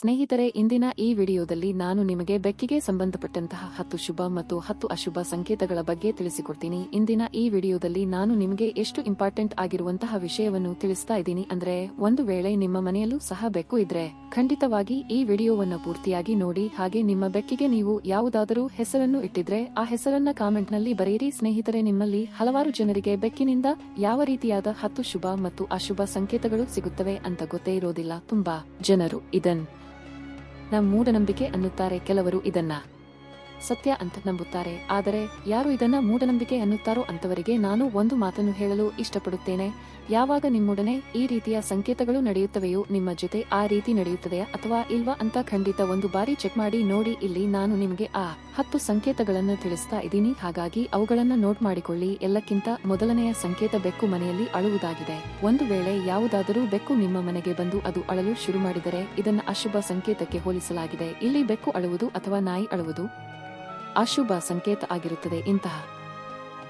ಸ್ನೇಹಿತರೆ, ಇಂದಿನ ಈ ವಿಡಿಯೋದಲ್ಲಿ ನಾನು ನಿಮಗೆ ಬೆಕ್ಕಿಗೆ ಸಂಬಂಧಪಟ್ಟಂತಹ ಹತ್ತು ಶುಭ ಮತ್ತು ಹತ್ತು ಅಶುಭ ಸಂಕೇತಗಳ ಬಗ್ಗೆ ತಿಳಿಸಿಕೊಡ್ತೀನಿ. ಇಂದಿನ ಈ ವಿಡಿಯೋದಲ್ಲಿ ನಾನು ನಿಮಗೆ ಎಷ್ಟು ಇಂಪಾರ್ಟೆಂಟ್ ಆಗಿರುವಂತಹ ವಿಷಯವನ್ನು ತಿಳಿಸ್ತಾ ಇದ್ದೀನಿ ಅಂದ್ರೆ, ಒಂದು ವೇಳೆ ನಿಮ್ಮ ಮನೆಯಲ್ಲೂ ಸಹ ಬೆಕ್ಕು ಇದ್ರೆ, ಖಂಡಿತವಾಗಿ ಈ ವಿಡಿಯೋವನ್ನ ಪೂರ್ತಿಯಾಗಿ ನೋಡಿ, ಹಾಗೆ ನಿಮ್ಮ ಬೆಕ್ಕಿಗೆ ನೀವು ಯಾವುದಾದರೂ ಹೆಸರನ್ನು ಇಟ್ಟಿದ್ರೆ, ಆ ಹೆಸರನ್ನ ಕಾಮೆಂಟ್ನಲ್ಲಿ ಬರೆಯಿರಿ. ಸ್ನೇಹಿತರೆ, ನಿಮ್ಮಲ್ಲಿ ಹಲವಾರು ಜನರಿಗೆ ಬೆಕ್ಕಿನಿಂದ ಯಾವ ರೀತಿಯಾದ ಹತ್ತು ಶುಭ ಮತ್ತು ಅಶುಭ ಸಂಕೇತಗಳು ಸಿಗುತ್ತವೆ ಅಂತ ಗೊತ್ತೇ ಇರೋದಿಲ್ಲ. ತುಂಬಾ ಜನರು ಇದನ್ ನಮ್ಮ ಮೂಢನಂಬಿಕೆ ಅನ್ನುತ್ತಾರೆ ಕೆಲವರು ಇದನ್ನ. ಸತ್ಯ ಅಂತ ನಂಬುತ್ತಾರೆ. ಆದರೆ ಯಾರು ಇದನ್ನ ಮೂಢನಂಬಿಕೆ ಅನ್ನುತ್ತಾರೋ ಅಂತವರಿಗೆ ನಾನು ಒಂದು ಮಾತನ್ನು ಹೇಳಲು ಇಷ್ಟಪಡುತ್ತೇನೆ. ಯಾವಾಗ ನಿಮ್ಮೊಡನೆ ಈ ರೀತಿಯ ಸಂಕೇತಗಳು ನಡೆಯುತ್ತವೆಯೋ ನಿಮ್ಮ ಜೊತೆ ಆ ರೀತಿ ನಡೆಯುತ್ತದೆಯಾ ಅಥವಾ ಇಲ್ವಾ ಅಂತ ಖಂಡಿತ ಒಂದು ಬಾರಿ ಚೆಕ್ ಮಾಡಿ ನೋಡಿ ಇಲ್ಲಿ ನಾನು ನಿಮಗೆ ಆ ಹತ್ತು ಸಂಕೇತಗಳನ್ನು ತಿಳಿಸ್ತಾ ಇದ್ದೀನಿ. ಹಾಗಾಗಿ ಅವುಗಳನ್ನ ನೋಟ್ ಮಾಡಿಕೊಳ್ಳಿ. ಎಲ್ಲಕ್ಕಿಂತ ಮೊದಲನೆಯ ಸಂಕೇತ ಬೆಕ್ಕು ಮನೆಯಲ್ಲಿ ಅಳುವುದಾಗಿದೆ. ಒಂದು ವೇಳೆ ಯಾವುದಾದರೂ ಬೆಕ್ಕು ನಿಮ್ಮ ಮನೆಗೆ ಬಂದು ಅದು ಅಳಲು ಶುರು ಮಾಡಿದರೆ ಇದನ್ನು ಅಶುಭ ಸಂಕೇತಕ್ಕೆ ಹೋಲಿಸಲಾಗಿದೆ. ಇಲ್ಲಿ ಬೆಕ್ಕು ಅಳುವುದು ಅಥವಾ ನಾಯಿ ಅಳುವುದು ಅಶುಭ ಸಂಕೇತ ಆಗಿರುತ್ತದೆ. ಇಂತಹ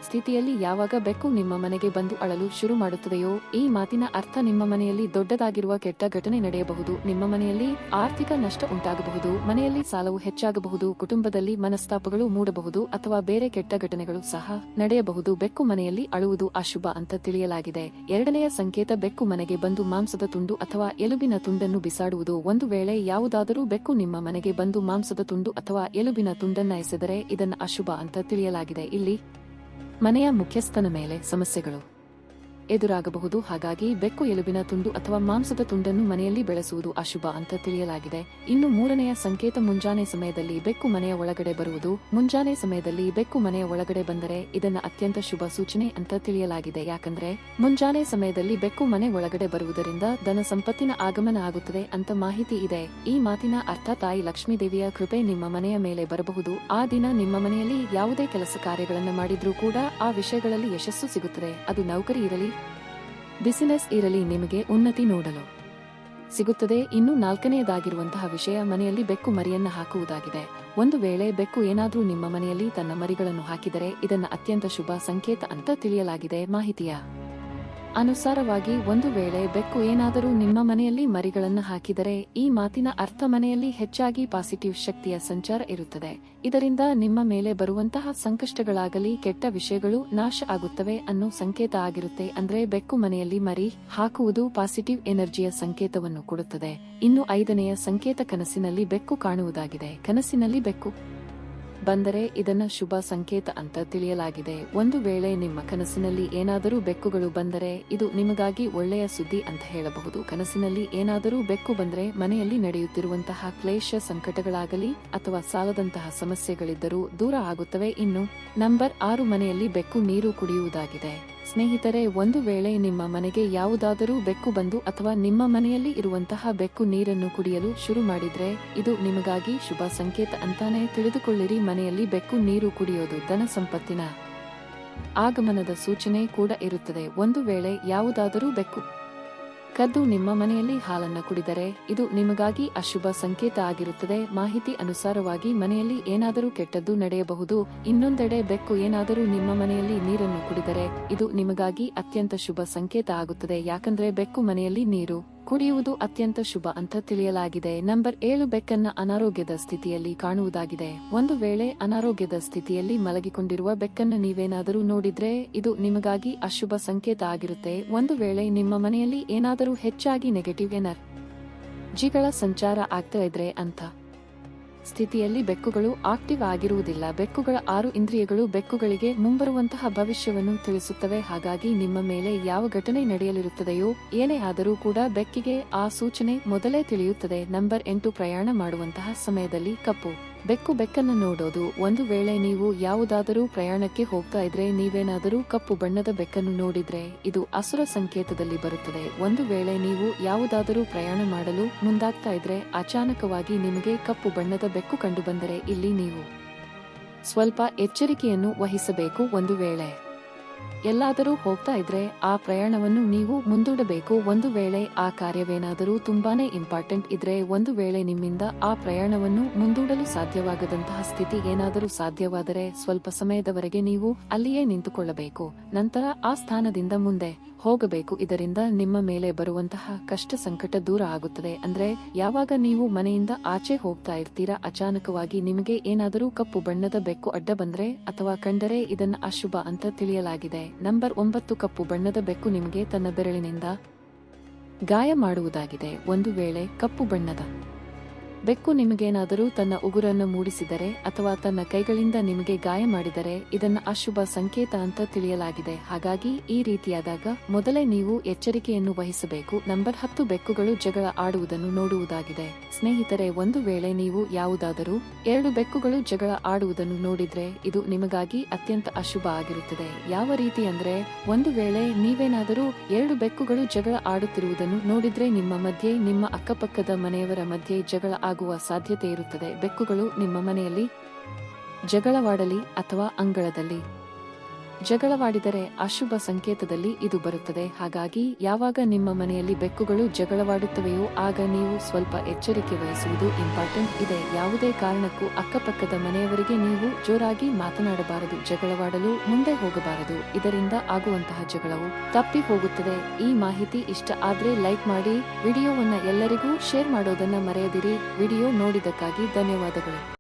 ಸ್ಥಿತಿಯಲ್ಲಿ ಯಾವಾಗ ಬೆಕ್ಕು ನಿಮ್ಮ ಮನೆಗೆ ಬಂದು ಅಳಲು ಶುರು ಮಾಡುತ್ತದೆಯೋ, ಈ ಮಾತಿನ ಅರ್ಥ ನಿಮ್ಮ ಮನೆಯಲ್ಲಿ ದೊಡ್ಡದಾಗಿರುವ ಕೆಟ್ಟ ಘಟನೆ ನಡೆಯಬಹುದು. ನಿಮ್ಮ ಮನೆಯಲ್ಲಿ ಆರ್ಥಿಕ ನಷ್ಟ ಉಂಟಾಗಬಹುದು. ಮನೆಯಲ್ಲಿ ಸಾಲವು ಹೆಚ್ಚಾಗಬಹುದು. ಕುಟುಂಬದಲ್ಲಿ ಮನಸ್ತಾಪಗಳು ಮೂಡಬಹುದು ಅಥವಾ ಬೇರೆ ಕೆಟ್ಟ ಘಟನೆಗಳು ಸಹ ನಡೆಯಬಹುದು. ಬೆಕ್ಕು ಮನೆಯಲ್ಲಿ ಅಳುವುದು ಅಶುಭ ಅಂತ ತಿಳಿಯಲಾಗಿದೆ. ಎರಡನೆಯ ಸಂಕೇತ, ಬೆಕ್ಕು ಮನೆಗೆ ಬಂದು ಮಾಂಸದ ತುಂಡು ಅಥವಾ ಎಲುಬಿನ ತುಂಡನ್ನು ಬಿಸಾಡುವುದು. ಒಂದು ವೇಳೆ ಯಾವುದಾದರೂ ಬೆಕ್ಕು ನಿಮ್ಮ ಮನೆಗೆ ಬಂದು ಮಾಂಸದ ತುಂಡು ಅಥವಾ ಎಲುಬಿನ ತುಂಡನ್ನ ಎಸೆದರೆ ಇದನ್ನ ಅಶುಭ ಅಂತ ತಿಳಿಯಲಾಗಿದೆ. ಇಲ್ಲಿ ಮನೆಯ ಮುಖ್ಯಸ್ಥನ ಮೇಲೆ ಸಮಸ್ಯೆಗಳು. ಎದುರಾಗಬಹುದು. ಹಾಗಾಗಿ ಬೆಕ್ಕು ಎಲುಬಿನ ತುಂಡು ಅಥವಾ ಮಾಂಸದ ತುಂಡನ್ನು ಮನೆಯಲ್ಲಿ ಬೆಳೆಸುವುದು ಅಶುಭ ಅಂತ ತಿಳಿಯಲಾಗಿದೆ. ಇನ್ನು ಮೂರನೆಯ ಸಂಕೇತ ಮುಂಜಾನೆ ಸಮಯದಲ್ಲಿ ಬೆಕ್ಕು ಮನೆಯ ಒಳಗಡೆ ಬರುವುದು. ಮುಂಜಾನೆ ಸಮಯದಲ್ಲಿ ಬೆಕ್ಕು ಮನೆಯ ಒಳಗಡೆ ಬಂದರೆ ಇದನ್ನ ಅತ್ಯಂತ ಶುಭ ಸೂಚನೆ ಅಂತ ತಿಳಿಯಲಾಗಿದೆ. ಯಾಕಂದ್ರೆ ಮುಂಜಾನೆ ಸಮಯದಲ್ಲಿ ಬೆಕ್ಕು ಮನೆ ಒಳಗಡೆ ಬರುವುದರಿಂದ ಧನ ಸಂಪತ್ತಿನ ಆಗಮನ ಆಗುತ್ತದೆ ಅಂತ ಮಾಹಿತಿ ಇದೆ. ಈ ಮಾತಿನ ಅರ್ಥ ತಾಯಿ ಲಕ್ಷ್ಮೀದೇವಿಯ ಕೃಪೆ ನಿಮ್ಮ ಮನೆಯ ಮೇಲೆ ಬರಬಹುದು. ಆ ದಿನ ನಿಮ್ಮ ಮನೆಯಲ್ಲಿ ಯಾವುದೇ ಕೆಲಸ ಕಾರ್ಯಗಳನ್ನು ಮಾಡಿದ್ರೂ ಕೂಡ ಆ ವಿಷಯಗಳಲ್ಲಿ ಯಶಸ್ಸು ಸಿಗುತ್ತದೆ. ಅದು ನೌಕರಿ ಇರಲಿ ಬಿಸಿನೆಸ್ ಇರಲಿ ನಿಮಗೆ ಉನ್ನತಿ ನೋಡಲು. ಸಿಗುತ್ತದೆ ಇನ್ನು ನಾಲ್ಕನೆಯದಾಗಿರುವಂತಹ ವಿಷಯ ಮನೆಯಲ್ಲಿ ಬೆಕ್ಕು ಮರಿಯನ್ನ ಹಾಕುವುದಾಗಿದೆ. ಒಂದು ವೇಳೆ ಬೆಕ್ಕು ಏನಾದರೂ ನಿಮ್ಮ ಮನೆಯಲ್ಲಿ ತನ್ನ ಮರಿಗಳನ್ನು ಹಾಕಿದರೆ ಇದನ್ನ ಅತ್ಯಂತ ಶುಭ ಸಂಕೇತ ಅಂತ ತಿಳಿಯಲಾಗಿದೆ ಮಾಹಿತಿಯ. ಅನುಸಾರವಾಗಿ ಒಂದು ವೇಳೆ ಬೆಕ್ಕು ಏನಾದರೂ ನಿಮ್ಮ ಮನೆಯಲ್ಲಿ ಮರಿಗಳನ್ನು ಹಾಕಿದರೆ, ಈ ಮಾತಿನ ಅರ್ಥ ಮನೆಯಲ್ಲಿ ಹೆಚ್ಚಾಗಿ ಪಾಸಿಟಿವ್ ಶಕ್ತಿಯ ಸಂಚಾರ ಇರುತ್ತದೆ. ಇದರಿಂದ ನಿಮ್ಮ ಮೇಲೆ ಬರುವಂತಹ ಸಂಕಷ್ಟಗಳಾಗಲಿ, ಕೆಟ್ಟ ವಿಷಯಗಳು ನಾಶ ಆಗುತ್ತವೆ ಅನ್ನೋ ಸಂಕೇತ ಆಗಿರುತ್ತೆ. ಅಂದ್ರೆ ಬೆಕ್ಕು ಮನೆಯಲ್ಲಿ ಮರಿ ಹಾಕುವುದು ಪಾಸಿಟಿವ್ ಎನರ್ಜಿಯ ಸಂಕೇತವನ್ನು ಕೊಡುತ್ತದೆ. ಇನ್ನು ಐದನೆಯ ಸಂಕೇತ ಕನಸಿನಲ್ಲಿ ಬೆಕ್ಕು ಕಾಣುವುದಾಗಿದೆ. ಕನಸಿನಲ್ಲಿ ಬೆಕ್ಕು. ಬಂದರೆ ಇದನ್ನ ಶುಭ ಸಂಕೇತ ಅಂತ ತಿಳಿಯಲಾಗಿದೆ. ಒಂದು ವೇಳೆ ನಿಮ್ಮ ಕನಸಿನಲ್ಲಿ ಏನಾದರೂ ಬೆಕ್ಕುಗಳು ಬಂದರೆ ಇದು ನಿಮಗಾಗಿ ಒಳ್ಳೆಯ ಸುದ್ದಿ ಅಂತ ಹೇಳಬಹುದು. ಕನಸಿನಲ್ಲಿ ಏನಾದರೂ ಬೆಕ್ಕು ಬಂದರೆ ಮನೆಯಲ್ಲಿ ನಡೆಯುತ್ತಿರುವಂತಹ ಕ್ಲೇಶ ಸಂಕಟಗಳಾಗಲಿ ಅಥವಾ ಸಾಲದಂತಹ ಸಮಸ್ಯೆಗಳಿದ್ದರೂ ದೂರ ಆಗುತ್ತವೆ. ಇನ್ನು ನಂಬರ್ ಆರು ಮನೆಯಲ್ಲಿ ಬೆಕ್ಕು ನೀರು ಕುಡಿಯುವುದಾಗಿದೆ. ಸ್ನೇಹಿತರೆ, ಒಂದು ವೇಳೆ ನಿಮ್ಮ ಮನೆಗೆ ಯಾವುದಾದರೂ ಬೆಕ್ಕು ಬಂದು ಅಥವಾ ನಿಮ್ಮ ಮನೆಯಲ್ಲಿ ಇರುವಂತಹ ಬೆಕ್ಕು ನೀರನ್ನು ಕುಡಿಯಲು ಶುರು ಮಾಡಿದ್ರೆ, ಇದು ನಿಮಗಾಗಿ ಶುಭ ಸಂಕೇತ ಅಂತಾನೆ ತಿಳಿದುಕೊಳ್ಳಿರಿ. ಮನೆಯಲ್ಲಿ ಬೆಕ್ಕು ನೀರು ಕುಡಿಯೋದು ಧನ ಸಂಪತ್ತಿನ ಆಗಮನದ ಸೂಚನೆ ಕೂಡ ಇರುತ್ತದೆ. ಒಂದು ವೇಳೆ ಯಾವುದಾದರೂ ಬೆಕ್ಕು ಕದ್ದು ನಿಮ್ಮ ಮನೆಯಲ್ಲಿ ಹಾಲನ್ನು ಕುಡಿದರೆ ಇದು ನಿಮಗಾಗಿ ಅಶುಭ ಸಂಕೇತ ಆಗಿರುತ್ತದೆ. ಮಾಹಿತಿ ಅನುಸಾರವಾಗಿ ಮನೆಯಲ್ಲಿ ಏನಾದರೂ ಕೆಟ್ಟದ್ದು ನಡೆಯಬಹುದು. ಇನ್ನೊಂದೆಡೆ ಬೆಕ್ಕು ಏನಾದರೂ ನಿಮ್ಮ ಮನೆಯಲ್ಲಿ ನೀರನ್ನು ಕುಡಿದರೆ ಇದು ನಿಮಗಾಗಿ ಅತ್ಯಂತ ಶುಭ ಸಂಕೇತ ಆಗುತ್ತದೆ. ಯಾಕಂದ್ರೆ ಬೆಕ್ಕು ಮನೆಯಲ್ಲಿ ನೀರು. ಕುಡಿಯುವುದು ಅತ್ಯಂತ ಶುಭ ಅಂತ ತಿಳಿಯಲಾಗಿದೆ. ನಂಬರ್ ಏಳು ಬೆಕ್ಕನ್ನ ಅನಾರೋಗ್ಯದ ಸ್ಥಿತಿಯಲ್ಲಿ ಕಾಣುವುದಾಗಿದೆ. ಒಂದು ವೇಳೆ ಅನಾರೋಗ್ಯದ ಸ್ಥಿತಿಯಲ್ಲಿ ಮಲಗಿಕೊಂಡಿರುವ ಬೆಕ್ಕನ್ನು ನೀವೇನಾದರೂ ನೋಡಿದ್ರೆ ಇದು ನಿಮಗಾಗಿ ಅಶುಭ ಸಂಕೇತ ಆಗಿರುತ್ತೆ. ಒಂದು ವೇಳೆ ನಿಮ್ಮ ಮನೆಯಲ್ಲಿ ಏನಾದರೂ ಹೆಚ್ಚಾಗಿ ನೆಗೆಟಿವ್ ಎನರ್ ಜಿಗಳ ಸಂಚಾರ ಆಗ್ತಾ ಇದ್ರೆ ಅಂತ. ಸ್ಥಿತಿಯಲ್ಲಿ ಬೆಕ್ಕುಗಳು ಆಕ್ಟಿವ್ ಆಗಿರುವುದಿಲ್ಲ. ಬೆಕ್ಕುಗಳ ಆರು ಇಂದ್ರಿಯಗಳು ಬೆಕ್ಕುಗಳಿಗೆ ಮುಂಬರುವಂತಹ ಭವಿಷ್ಯವನ್ನು ತಿಳಿಸುತ್ತವೆ. ಹಾಗಾಗಿ ನಿಮ್ಮ ಮೇಲೆ ಯಾವ ಘಟನೆ ನಡೆಯಲಿರುತ್ತದೆಯೋ, ಏನೇ ಆದರೂ ಕೂಡ ಬೆಕ್ಕಿಗೆ ಆ ಸೂಚನೆ ಮೊದಲೇ ತಿಳಿಯುತ್ತದೆ. ನಂಬರ್ ಎಂಟು ಪ್ರಯಾಣ ಮಾಡುವಂತಹ ಸಮಯದಲ್ಲಿ ಕಪ್ಪು. ಬೆಕ್ಕು ಬೆಕ್ಕನ್ನು ನೋಡೋದು. ಒಂದು ವೇಳೆ ನೀವು ಯಾವುದಾದರೂ ಪ್ರಯಾಣಕ್ಕೆ ಹೋಗ್ತಾ ಇದ್ರೆ ನೀವೇನಾದರೂ ಕಪ್ಪು ಬಣ್ಣದ ಬೆಕ್ಕನ್ನು ನೋಡಿದ್ರೆ ಇದು ಅಸುರ ಸಂಕೇತದಲ್ಲಿ ಬರುತ್ತದೆ. ಒಂದು ವೇಳೆ ನೀವು ಯಾವುದಾದರೂ ಪ್ರಯಾಣ ಮಾಡಲು ಮುಂದಾಗ್ತಾ ಇದ್ರೆ ಅಚಾನಕವಾಗಿ ನಿಮಗೆ ಕಪ್ಪು ಬಣ್ಣದ ಬೆಕ್ಕು ಕಂಡುಬಂದರೆ ಇಲ್ಲಿ ನೀವು ಸ್ವಲ್ಪ ಎಚ್ಚರಿಕೆಯನ್ನು ವಹಿಸಬೇಕು ಒಂದು ವೇಳೆ. ಎಲ್ಲಾದರೂ ಹೋಗ್ತಾ ಇದ್ರೆ ಆ ಪ್ರಯಾಣವನ್ನು ನೀವು ಮುಂದೂಡಬೇಕು. ಒಂದು ವೇಳೆ ಆ ಕಾರ್ಯವೇನಾದರೂ ತುಂಬಾನೇ ಇಂಪಾರ್ಟೆಂಟ್ ಇದ್ರೆ ಒಂದು ವೇಳೆ ನಿಮ್ಮಿಂದ ಆ ಪ್ರಯಾಣವನ್ನು ಮುಂದೂಡಲು ಸಾಧ್ಯವಾಗದಂತಹ ಸ್ಥಿತಿ ಏನಾದರೂ ಸಾಧ್ಯವಾದರೆ ಸ್ವಲ್ಪ ಸಮಯದವರೆಗೆ ನೀವು ಅಲ್ಲಿಯೇ ನಿಂತುಕೊಳ್ಳಬೇಕು. ನಂತರ ಆ ಸ್ಥಾನದಿಂದ ಮುಂದೆ. ಹೋಗಬೇಕು. ಇದರಿಂದ ನಿಮ್ಮ ಮೇಲೆ ಬರುವಂತಹ ಕಷ್ಟ ಸಂಕಟ ದೂರ ಆಗುತ್ತದೆ. ಅಂದ್ರೆ, ಯಾವಾಗ ನೀವು ಮನೆಯಿಂದ ಆಚೆ ಹೋಗ್ತಾ ಇರ್ತೀರಾ, ಅಚಾನಕವಾಗಿ ನಿಮಗೆ ಏನಾದರೂ ಕಪ್ಪು ಬಣ್ಣದ ಬೆಕ್ಕು ಅಡ್ಡ ಬಂದ್ರೆ, ಅಥವಾ ಕಂಡರೆ ಇದನ್ನ ಅಶುಭ ಅಂತ ತಿಳಿಯಲಾಗಿದೆ. ನಂಬರ್ ಒಂಬತ್ತು, ಕಪ್ಪು ಬಣ್ಣದ ಬೆಕ್ಕು ನಿಮಗೆ ತನ್ನ ಬೆರಳಿನಿಂದ ಗಾಯ ಮಾಡುವುದಾಗಿದೆ. ಒಂದು ವೇಳೆ ಕಪ್ಪು ಬಣ್ಣದ ಬೆಕ್ಕು ನಿಮಗೇನಾದರೂ ತನ್ನ ಉಗುರನ್ನು ಮೂಡಿಸಿದರೆ ಅಥವಾ ತನ್ನ ಕೈಗಳಿಂದ ನಿಮಗೆ ಗಾಯ ಮಾಡಿದರೆ ಇದನ್ನು ಅಶುಭ ಸಂಕೇತ ಅಂತ ತಿಳಿಯಲಾಗಿದೆ. ಹಾಗಾಗಿ ಈ ರೀತಿಯಾದಾಗ ಮೊದಲೇ ನೀವು ಎಚ್ಚರಿಕೆಯನ್ನು ವಹಿಸಬೇಕು. ನಂಬರ್ ಹತ್ತು ಬೆಕ್ಕುಗಳು ಜಗಳ ಆಡುವುದನ್ನು ನೋಡುವುದಾಗಿದೆ. ಸ್ನೇಹಿತರೆ, ಒಂದು ವೇಳೆ ನೀವು ಯಾವುದಾದರೂ ಎರಡು ಬೆಕ್ಕುಗಳು ಜಗಳ ಆಡುವುದನ್ನು ನೋಡಿದ್ರೆ ಇದು ನಿಮಗಾಗಿ ಅತ್ಯಂತ ಅಶುಭ ಆಗಿರುತ್ತದೆ. ಯಾವ ರೀತಿ ಅಂದ್ರೆ ಒಂದು ವೇಳೆ ನೀವೇನಾದರೂ ಎರಡು ಬೆಕ್ಕುಗಳು ಜಗಳ ಆಡುತ್ತಿರುವುದನ್ನು ನೋಡಿದ್ರೆ ನಿಮ್ಮ ಮಧ್ಯೆ, ನಿಮ್ಮ ಅಕ್ಕಪಕ್ಕದ ಮನೆಯವರ ಮಧ್ಯೆ ಜಗಳ ಆಗುವ ಸಾಧ್ಯತೆ ಇರುತ್ತದೆ ಬೆಕ್ಕುಗಳು ನಿಮ್ಮ ಮನೆಯಲ್ಲಿ ಜಗಳವಾಡಲಿ ಅಥವಾ ಅಂಗಳದಲ್ಲಿ. ಜಗಳವಾಡಿದರೆ ಅಶುಭ ಸಂಕೇತದಲ್ಲಿ ಇದು ಬರುತ್ತದೆ. ಹಾಗಾಗಿ ಯಾವಾಗ ನಿಮ್ಮ ಮನೆಯಲ್ಲಿ ಬೆಕ್ಕುಗಳು ಜಗಳವಾಡುತ್ತವೆಯೋ ಆಗ ನೀವು ಸ್ವಲ್ಪ ಎಚ್ಚರಿಕೆ ವಹಿಸುವುದು ಇಂಪಾರ್ಟೆಂಟ್ ಇದೆ. ಯಾವುದೇ ಕಾರಣಕ್ಕೂ ಅಕ್ಕಪಕ್ಕದ ಮನೆಯವರಿಗೆ ನೀವು ಜೋರಾಗಿ ಮಾತನಾಡಬಾರದು. ಜಗಳವಾಡಲು ಮುಂದೆ ಹೋಗಬಾರದು. ಇದರಿಂದ ಆಗುವಂತಹ ಜಗಳವು ತಪ್ಪಿ ಹೋಗುತ್ತದೆ. ಈ ಮಾಹಿತಿ ಇಷ್ಟ ಆದ್ರೆ ಲೈಕ್ ಮಾಡಿ. ವಿಡಿಯೋವನ್ನ ಎಲ್ಲರಿಗೂ ಶೇರ್ ಮಾಡೋದನ್ನ ಮರೆಯದಿರಿ. ವಿಡಿಯೋ ನೋಡಿದ್ದಕ್ಕಾಗಿ ಧನ್ಯವಾದಗಳು.